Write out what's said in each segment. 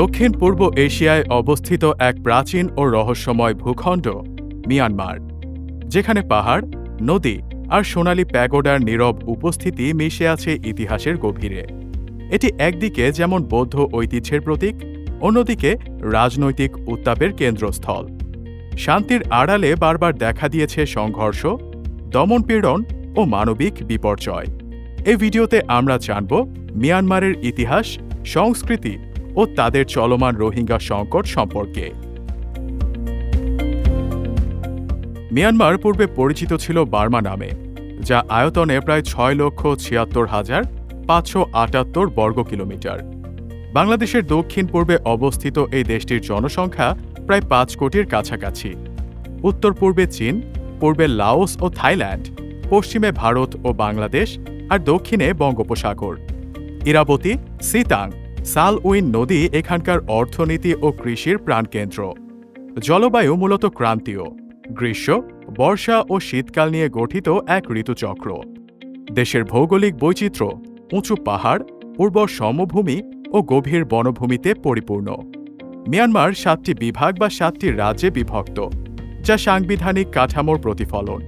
দক্ষিণ পূর্ব এশিয়ায় অবস্থিত এক প্রাচীন ও রহস্যময় ভূখণ্ড, মিয়ানমার, যেখানে পাহাড়, নদী আর সোনালী প্যাগোডার নীরব উপস্থিতি মিশে আছে ইতিহাসের গভীরে। এটি একদিকে যেমন বৌদ্ধ ঐতিহ্যের প্রতীক, অন্যদিকে রাজনৈতিক উত্তাপের কেন্দ্রস্থল। শান্তির আড়ালে বারবার দেখা দিয়েছে সংঘর্ষ, দমনপীড়ন ও মানবিক বিপর্যয়। এই ভিডিওতে আমরা জানব মিয়ানমারের ইতিহাস, সংস্কৃতি ও তাদের চলমান রোহিঙ্গা সংকট সম্পর্কে। মিয়ানমার পূর্বে পরিচিত ছিল বার্মা নামে, যা আয়তনে প্রায় ছয় লক্ষ ছিয়াত্তর হাজার পাঁচশো আটাত্তর বর্গ কিলোমিটার। বাংলাদেশের দক্ষিণ পূর্বে অবস্থিত এই দেশটির জনসংখ্যা প্রায় পাঁচ কোটির কাছাকাছি। উত্তর পূর্বে চীন, পূর্বে লাওস ও থাইল্যান্ড, পশ্চিমে ভারত ও বাংলাদেশ, আর দক্ষিণে বঙ্গোপসাগর। ইরাবতী, সিতাং সাল উইন নদী এখানকার অর্থনীতি ও কৃষির প্রাণকেন্দ্র। জলবায়ু মূলত ক্রান্তীয়। গ্রীষ্ম, বর্ষা ও শীতকাল নিয়ে গঠিত এক ঋতুচক্র। দেশের ভৌগোলিক বৈচিত্র্য উঁচু পাহাড়, উর্বর সমভূমি ও গভীর বনভূমিতে পরিপূর্ণ। মিয়ানমার সাতটি বিভাগ বা সাতটি রাজ্যে বিভক্ত, যা সাংবিধানিক কাঠামোর প্রতিফলন।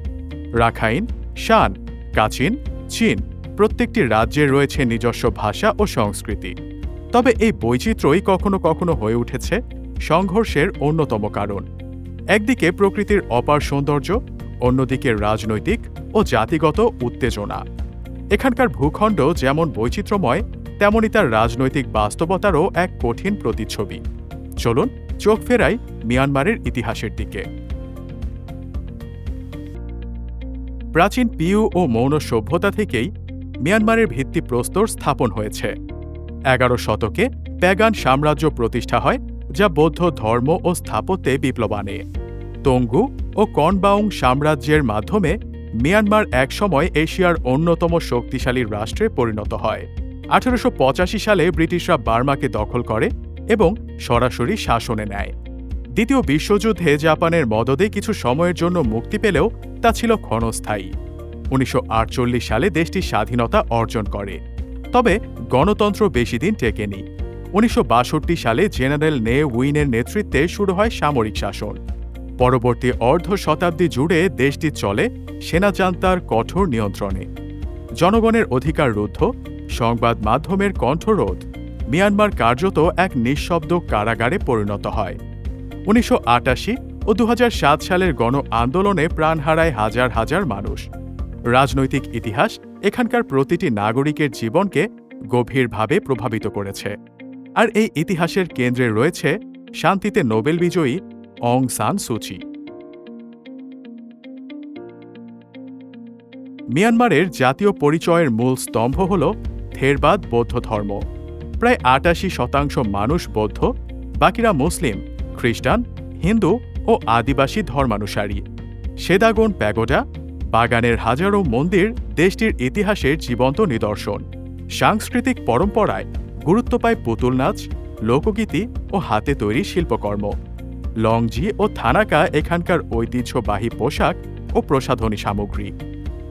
রাখাইন, শান, কাচিন, চীন প্রত্যেকটি রাজ্যে রয়েছে নিজস্ব ভাষা ও সংস্কৃতি। তবে এই বৈচিত্র্যই কখনো কখনো হয়ে উঠেছে সংঘর্ষের অন্যতম কারণ। একদিকে প্রকৃতির অপার সৌন্দর্য, অন্যদিকে রাজনৈতিক ও জাতিগত উত্তেজনা। এখানকার ভূখণ্ড যেমন বৈচিত্র্যময়, তেমনি তার রাজনৈতিক বাস্তবতারও এক কঠিন প্রতিচ্ছবি। চলুন, চোখ ফেরাই মিয়ানমারের ইতিহাসের দিকে। প্রাচীন পিউ ও মৌন সভ্যতা থেকেই মিয়ানমারের ভিত্তিপ্রস্তর স্থাপন হয়েছে। এগারো শতকে প্যাগান সাম্রাজ্য প্রতিষ্ঠা হয়, যা বৌদ্ধ ধর্ম ও স্থাপত্যে বিপ্লব আনে তঙ্গু ও কনবাউং সাম্রাজ্যের মাধ্যমে মিয়ানমার একসময় এশিয়ার অন্যতম শক্তিশালী রাষ্ট্রে পরিণত হয়। আঠারোশো পঁচাশি সালে ব্রিটিশরা বার্মাকে দখল করে এবং সরাসরি শাসনে নেয়। দ্বিতীয় বিশ্বযুদ্ধে জাপানের মদদে কিছু সময়ের জন্য মুক্তি পেলেও তা ছিল ক্ষণস্থায়ী। উনিশশো আটচল্লিশ সালে দেশটি স্বাধীনতা অর্জন করে। তবে গণতন্ত্র বেশি দিন টেকেনি। উনিশশো বাষট্টি সালে জেনারেল নে উইনের নেতৃত্বে শুরু হয় সামরিক শাসন। পরবর্তী অর্ধ শতাব্দী জুড়ে দেশটি চলে সেনাজান্তার কঠোর নিয়ন্ত্রণে। জনগণের অধিকার রুদ্ধ, সংবাদ মাধ্যমের কণ্ঠরোধ, মিয়ানমার কার্যত এক নিঃশব্দ কারাগারে পরিণত হয়। উনিশশো আটাশি ও দু হাজার সাত সালের গণ আন্দোলনে প্রাণ হারায় হাজার হাজার মানুষ। রাজনৈতিক ইতিহাস এখানকার প্রতিটি নাগরিকের জীবনকে গভীরভাবে প্রভাবিত করেছে। আর এই ইতিহাসের কেন্দ্রে রয়েছে শান্তিতে নোবেল বিজয়ী অং সান সুচি মিয়ানমারের জাতীয় পরিচয়ের মূল স্তম্ভ হল থেরবাদ বৌদ্ধ ধর্ম। প্রায় আটাশি শতাংশ মানুষ বৌদ্ধ, বাকিরা মুসলিম, খ্রিস্টান, হিন্দু ও আদিবাসী ধর্মানুসারী। সেদাগন প্যাগোডা বাগানের হাজারো মন্দির দেশটির ইতিহাসের জীবন্ত নিদর্শন। সাংস্কৃতিক পরম্পরায় গুরুত্ব পায় পুতুল নাচ, লোকগীতি ও হাতে তৈরি শিল্পকর্ম। লংজি ও থানাকা এখানকার ঐতিহ্যবাহী পোশাক ও প্রসাধনী সামগ্রী।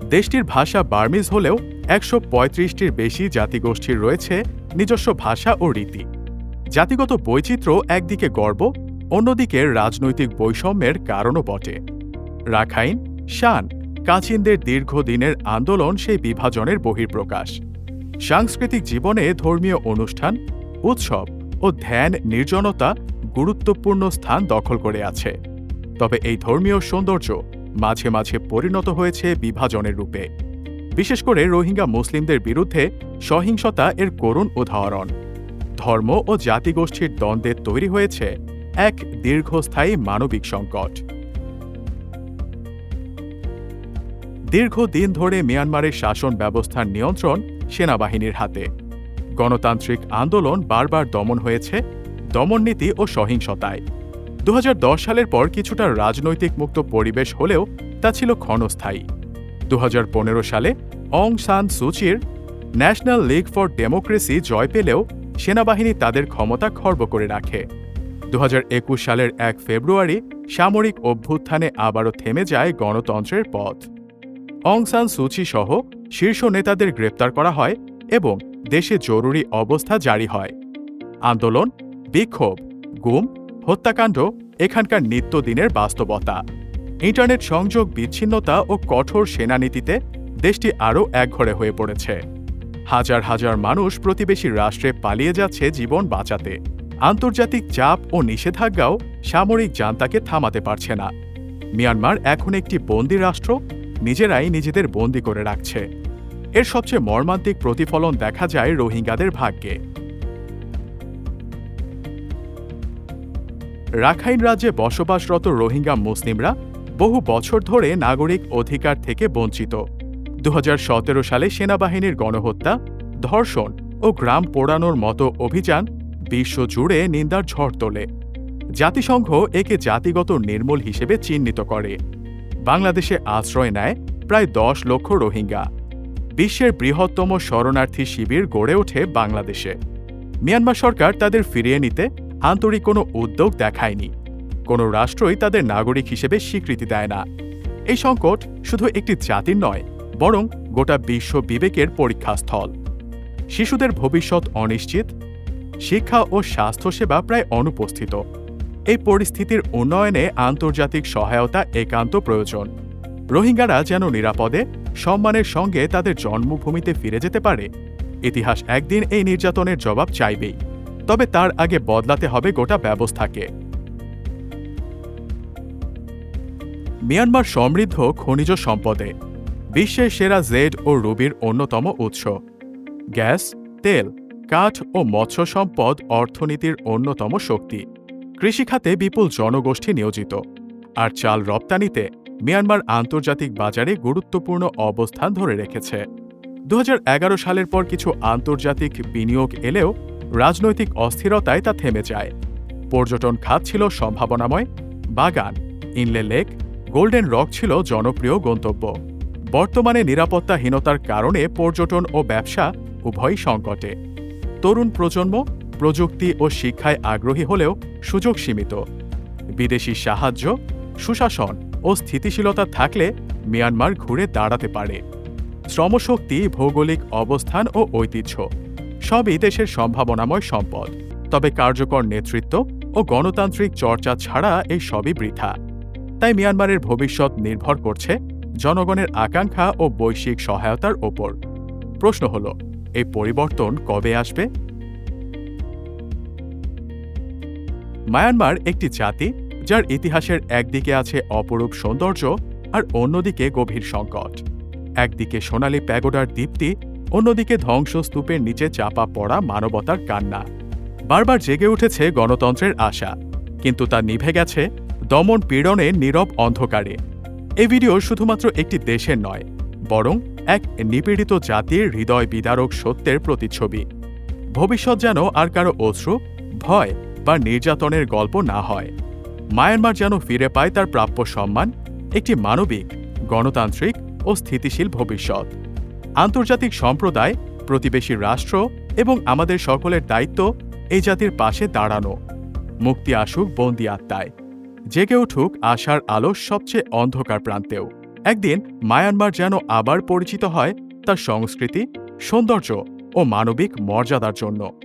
দেশটির ভাষা বার্মিজ হলেও একশো পঁয়ত্রিশটির বেশি জাতিগোষ্ঠীর রয়েছে নিজস্ব ভাষা ও রীতি। জাতিগত বৈচিত্র্য একদিকে গর্ব, অন্যদিকে রাজনৈতিক বৈষম্যের কারণও বটে। রাখাইন, শান কাচিনদের দীর্ঘদিনের আন্দোলন সেই বিভাজনের বহির্প্রকাশ সাংস্কৃতিক জীবনে ধর্মীয় অনুষ্ঠান, উৎসব ও ধ্যান নির্জনতা গুরুত্বপূর্ণ স্থান দখল করে আছে। তবে এই ধর্মীয় সৌন্দর্য মাঝে মাঝে পরিণত হয়েছে বিভাজনের রূপে। বিশেষ করে রোহিঙ্গা মুসলিমদের বিরুদ্ধে সহিংসতা এর করুণ উদাহরণ। ধর্ম ও জাতিগোষ্ঠীর দ্বন্দ্বে তৈরি হয়েছে এক দীর্ঘস্থায়ী মানবিক সংকট। দীর্ঘদিন ধরে মিয়ানমারের শাসন ব্যবস্থার নিয়ন্ত্রণ সেনাবাহিনীর হাতে। গণতান্ত্রিক আন্দোলন বারবার দমন হয়েছে দমননীতি ও সহিংসতায়। দু হাজার দশ সালের পর কিছুটা রাজনৈতিক মুক্ত পরিবেশ হলেও তা ছিল ক্ষণস্থায়ী। দু হাজার পনেরো সালে অং সান সুচির ন্যাশনাল লিগ ফর ডেমোক্রেসি জয় পেলেও সেনাবাহিনী তাদের ক্ষমতা খর্ব করে রাখে। দু হাজার একুশ সালের এক ফেব্রুয়ারি সামরিক অভ্যুত্থানে আবারও থেমে যায় গণতন্ত্রের পথ। অং সান সুচি সহ শীর্ষ নেতাদের গ্রেপ্তার করা হয় এবং দেশে জরুরি অবস্থা জারি হয়। আন্দোলন, বিক্ষোভ, গুম, হত্যাকাণ্ড, এখানকার নিত্যদিনের বাস্তবতা, ইন্টারনেট সংযোগ বিচ্ছিন্নতা ও কঠোর সেনানীতিতে দেশটি আরও একঘরে হয়ে পড়েছে। হাজার হাজার মানুষ প্রতিবেশী রাষ্ট্রে পালিয়ে যাচ্ছে জীবন বাঁচাতে। আন্তর্জাতিক চাপ ও নিষেধাজ্ঞাও সামরিক জান্তাকে থামাতে পারছে না। মিয়ানমার এখন একটি বন্দি রাষ্ট্র নিজেরাই নিজেদের বন্দি করে রাখছে। এর সবচেয়ে মর্মান্তিক প্রতিফলন দেখা যায় রোহিঙ্গাদের ভাগ্যে। রাখাইন রাজ্যে বসবাসরত রোহিঙ্গা মুসলিমরা বহু বছর ধরে নাগরিক অধিকার থেকে বঞ্চিত। দু হাজার সতেরো সালে সেনাবাহিনীর গণহত্যা, ধর্ষণ ও গ্রাম পোড়ানোর মতো অভিযান বিশ্বজুড়ে নিন্দার ঝড় তোলে। জাতিসংঘ একে জাতিগত নির্মূল হিসেবে চিহ্নিত করে। বাংলাদেশে আশ্রয় নেয় প্রায় দশ লক্ষ রোহিঙ্গা। বিশ্বের বৃহত্তম শরণার্থী শিবির গড়ে ওঠে বাংলাদেশে। মিয়ানমার সরকার তাদের ফিরিয়ে নিতে আন্তরিক কোনো উদ্যোগ দেখায়নি। কোনো রাষ্ট্রই তাদের নাগরিক হিসেবে স্বীকৃতি দেয় না। এই সংকট শুধু একটি জাতির নয়, বরং গোটা বিশ্ব বিবেকের পরীক্ষাস্থল। শিশুদের ভবিষ্যৎ অনিশ্চিত, শিক্ষা ও স্বাস্থ্যসেবা প্রায় অনুপস্থিত। এই পরিস্থিতির উন্নয়নে আন্তর্জাতিক সহায়তা একান্ত প্রয়োজন। রোহিঙ্গারা যেন নিরাপদে, সম্মানের সঙ্গে তাদের জন্মভূমিতে ফিরে যেতে পারে, ইতিহাস একদিন এই নির্যাতনের জবাব চাইবেই, তবে তার আগে বদলাতে হবে গোটা ব্যবস্থাকে। মিয়ানমার সমৃদ্ধ খনিজ সম্পদে, বিশ্বের সেরা জেড ও রুবির অন্যতম উৎস। গ্যাস, তেল, কাঠ ও মৎস্য সম্পদ অর্থনীতির অন্যতম শক্তি। কৃষিখাতে বিপুল জনগোষ্ঠী নিয়োজিত। আর চাল রপ্তানিতে মিয়ানমার আন্তর্জাতিক বাজারে গুরুত্বপূর্ণ অবস্থান ধরে রেখেছে। দু হাজার এগারো সালের পর কিছু আন্তর্জাতিক বিনিয়োগ এলেও রাজনৈতিক অস্থিরতায় তা থেমে যায়। পর্যটন খাত ছিল সম্ভাবনাময়, বাগান, ইনলে লেক, গোল্ডেন রক ছিল জনপ্রিয় গন্তব্য। বর্তমানে নিরাপত্তাহীনতার কারণে পর্যটন ও ব্যবসা উভয় সংকটে। তরুণ প্রজন্ম প্রযুক্তি ও শিক্ষায় আগ্রহী হলেও সুযোগ সীমিত। বিদেশি সাহায্য, সুশাসন ও স্থিতিশীলতা থাকলে মিয়ানমার ঘুরে দাঁড়াতে পারে। শ্রমশক্তি, ভৌগোলিক অবস্থান ও ঐতিহ্য সবই দেশের সম্ভাবনাময় সম্পদ। তবে কার্যকর নেতৃত্ব ও গণতান্ত্রিক চর্চা ছাড়া এই সবই বৃথা। তাই মিয়ানমারের ভবিষ্যৎ নির্ভর করছে জনগণের আকাঙ্ক্ষা ও বৈশ্বিক সহায়তার ওপর। প্রশ্ন হল, এই পরিবর্তন কবে আসবে? মায়ানমার একটি জাতি যার ইতিহাসের একদিকে আছে অপরূপ সৌন্দর্য আর অন্যদিকে গভীর সংকট। একদিকে সোনালী প্যাগোডার দীপ্তি, অন্যদিকে ধ্বংসস্তূপের নিচে চাপা পড়া মানবতার কান্না। বারবার জেগে উঠেছে গণতন্ত্রের আশা, কিন্তু তা নিভে গেছে দমন পীড়নের নীরব অন্ধকারে। এই ভিডিও শুধুমাত্র একটি দেশের নয়, বরং এক নিপীড়িত জাতির হৃদয় বিদারক সত্যের প্রতিচ্ছবি। ভবিষ্যৎ যেন আর কারও অশ্রু, ভয় বা নির্যাতনের গল্প না হয়। মায়ানমার যেন ফিরে পায় তার প্রাপ্য সম্মান, একটি মানবিক, গণতান্ত্রিক ও স্থিতিশীল ভবিষ্যৎ। আন্তর্জাতিক সম্প্রদায়, প্রতিবেশী রাষ্ট্র এবং আমাদের সকলের দায়িত্ব এই জাতির পাশে দাঁড়ানো। মুক্তি আসুক বন্দি আত্মায়। জেগে উঠুক আশার আলো সবচেয়ে অন্ধকার প্রান্তেও। একদিন মায়ানমার যেন আবার পরিচিত হয় তার সংস্কৃতি, সৌন্দর্য ও মানবিক মর্যাদার জন্য।